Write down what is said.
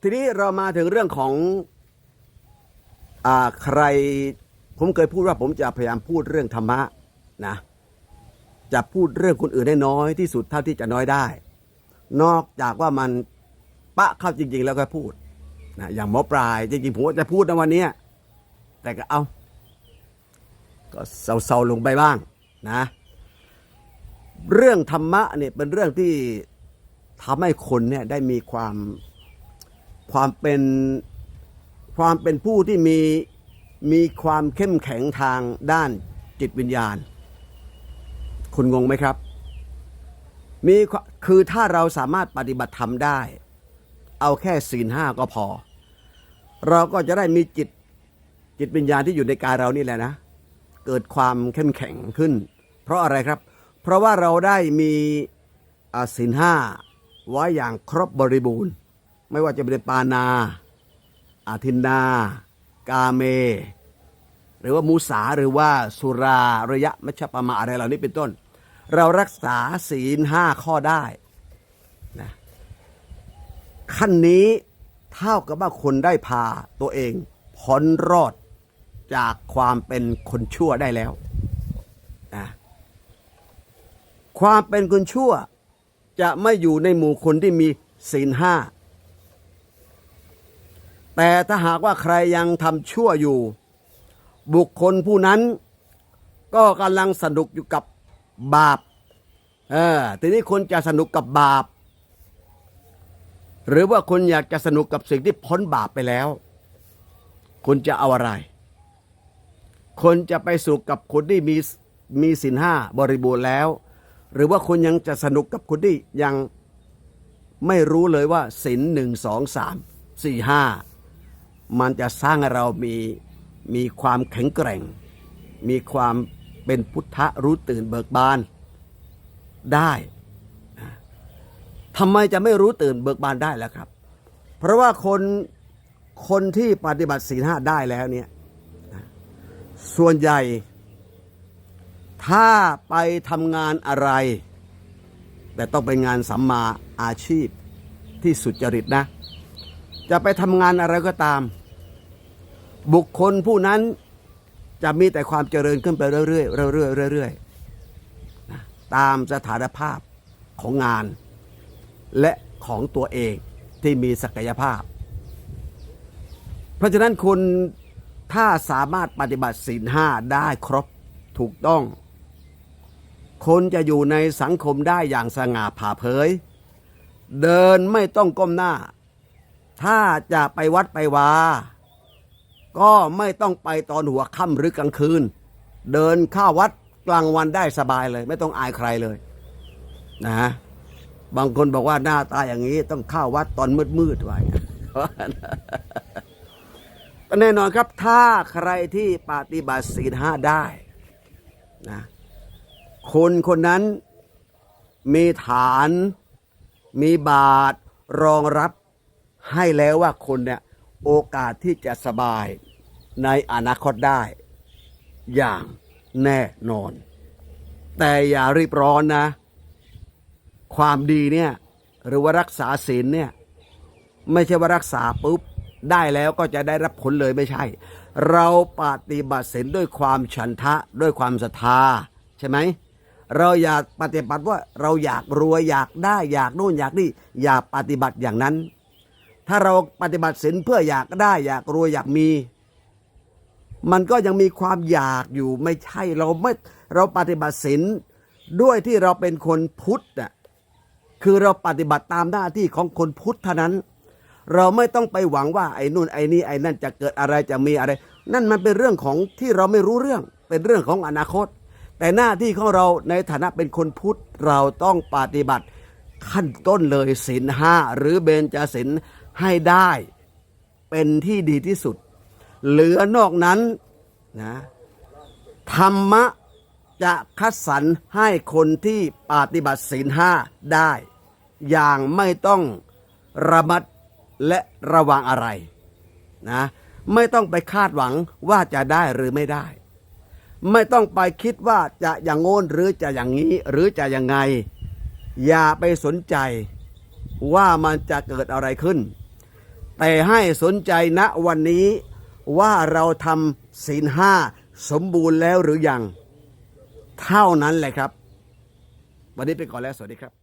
ทีนี้เรามาถึงเรื่องของอ่าใครผมเคยพูดว่าผมจะพยายามพูดเรื่องธรรมะนะจะพูดเรื่องคนอื่นให้น้อยที่สุดเท่าที่จะน้อยได้ นอกจากว่ามันปะเข้าจริง ๆ แล้วก็พูดนะอย่างหมอปลายจริงๆผมจะพูดในวันนี้แต่ก็เอาก็เซาๆลงไปบ้างนะ เรื่องธรรมะเนี่ยเป็นเรื่องที่ทำให้คนเนี่ยได้มีความ ความเป็นความเป็นผู้ที่มีมีความเข้มแข็งทางด้านจิตวิญญาณ คุณงงไหมครับ มีคือถ้าเราสามารถปฏิบัติธรรมได้ เอาแค่ศีลห้าก็พอ เราก็จะได้มีจิตจิตวิญญาณที่อยู่ในกายเรานี่แหละนะ เกิดความเข้มแข็งขึ้น เพราะอะไรครับ เพราะว่าเราได้มีศีลห้าไว้อย่างครบบริบูรณ์ ไม่ว่าจะเป็นปานา อาทินนา กาเม หรือว่ามูสาหรือว่าสุราระยะมัชฌปมาอะไรเหล่านี้เป็นต้น เรารักษาศีลห้าข้อได้นะขั้นนี้เท่ากับว่าคนได้พาตัวเองพ้นรอดจากความเป็นคนชั่วได้แล้วนะความเป็นคนชั่วจะไม่อยู่ในหมู่คนที่มีศีลห้า แต่ถ้าหากว่าใครยังทำชั่วอยู่ บุคคลผู้นั้น ก็กำลังสนุกอยู่กับบาปเออทีนี้คนจะสนุกกับบาป หรือว่าคนอยากจะสนุกกับสิ่งที่พ้นบาปไปแล้วคุณจะเอาอะไร คนจะไปสุขกับคนที่มีมีสินห้าบริบูรณ์แล้ว หรือว่าคนยังจะสนุกกับคนที่ยังไม่รู้เลยว่าสินหนึ่งสองสามสี่ห้า มันจะสร้างเรามีมีความแข็งแกร่ง มีความเป็นพุทธะรู้ตื่นเบิกบานได้ทำไมจะไม่รู้ตื่นเบิกบานได้ล่ะครับ เพราะว่าคนคนที่ปฏิบัติศีลห้าได้แล้วเนี่ยส่วนใหญ่ ถ้าไปทำงานอะไร แต่ต้องเป็นงานสัมมาอาชีพที่สุจริตนะ จะไปทำงานอะไรก็ตาม บุคคลผู้นั้นจะมีแต่ความเจริญขึ้นไปเรื่อยๆเรื่อยๆเรื่อยๆนะตามสถานภาพของงาน และของตัวเองที่มีศักยภาพ เพราะฉะนั้นคุณถ้าสามารถปฏิบัติศีลห้าได้ครบถูกต้อง คนจะอยู่ในสังคมได้อย่างสง่าผ่าเผย เดินไม่ต้องก้มหน้า ถ้าจะไปวัดไปวา ก็ไม่ต้องไปตอนหัวค่ำหรือกลางคืน เดินเข้าวัดกลางวันได้สบายเลย ไม่ต้องอายใครเลยนะฮะบางคนบอกว่าหน้าตาอย่างนี้ต้องเข้าวัดตอนมืดๆไว้แน่นอนครับถ้าใครที่ปฏิบัติศีลห้าได้นะคนคนนั้นมีฐานมีบาทรองรับให้แล้วว่าคนเนี่ย โอกาสที่จะสบายในอนาคตได้ อย่างแน่นอน แต่อย่ารีบร้อนนะ ความดีเนี่ยหรือว่ารักษาศีลเนี่ยไม่ใช่ว่ารักษาปุ๊บได้แล้วก็จะได้รับผลเลยไม่ใช่ เราปฏิบัติศีลด้วยความฉันทะด้วยความศรัทธาใช่ไหมเราอยากปฏิบัติว่าเราอยากรวยอยากได้อยากโน่นอยากนี่อยากปฏิบัติอย่างนั้น ถ้าเราปฏิบัติศีลเพื่ออยากได้อยากรวยอยากมี มันก็ยังมีความอยากอยู่ไม่ใช่เราไม่เราปฏิบัติศีลด้วยที่เราเป็นคนพุทธอะคือเราปฏิบัติตามหน้าที่ของคนพุทธเท่านั้น เราไม่ต้องไปหวังว่าไอ้นู่นไอ้นี่ไอ้นั่นจะเกิดอะไรจะมีอะไร นั่นมันเป็นเรื่องของที่เราไม่รู้เรื่องเป็นเรื่องของอนาคต แต่หน้าที่ของเราในฐานะเป็นคนพุทธเราต้องปฏิบัติขั้นต้นเลยศีลห้าหรือเบญจศีล ให้ได้เป็นที่ดีที่สุด เหลือนอกนั้นนะธรรมะจะคัดสรรให้คนที่ปฏิบัติศีลห้าได้ อย่างไม่ต้องระมัดและระวังอะไรนะไม่ต้องไปคาดหวังว่าจะได้หรือไม่ได้ ไม่ต้องไปคิดว่าจะอย่างโน้นหรือจะอย่างนี้หรือจะอยังไง อย่าไปสนใจว่ามันจะเกิดอะไรขึ้น แต่ให้สนใจณวันนี้ว่าเราทำศีลห้าสมบูรณ์แล้วหรือยัง เท่านั้นแหละครับ วันนี้ไปก่อนแล้ว สวัสดีครับ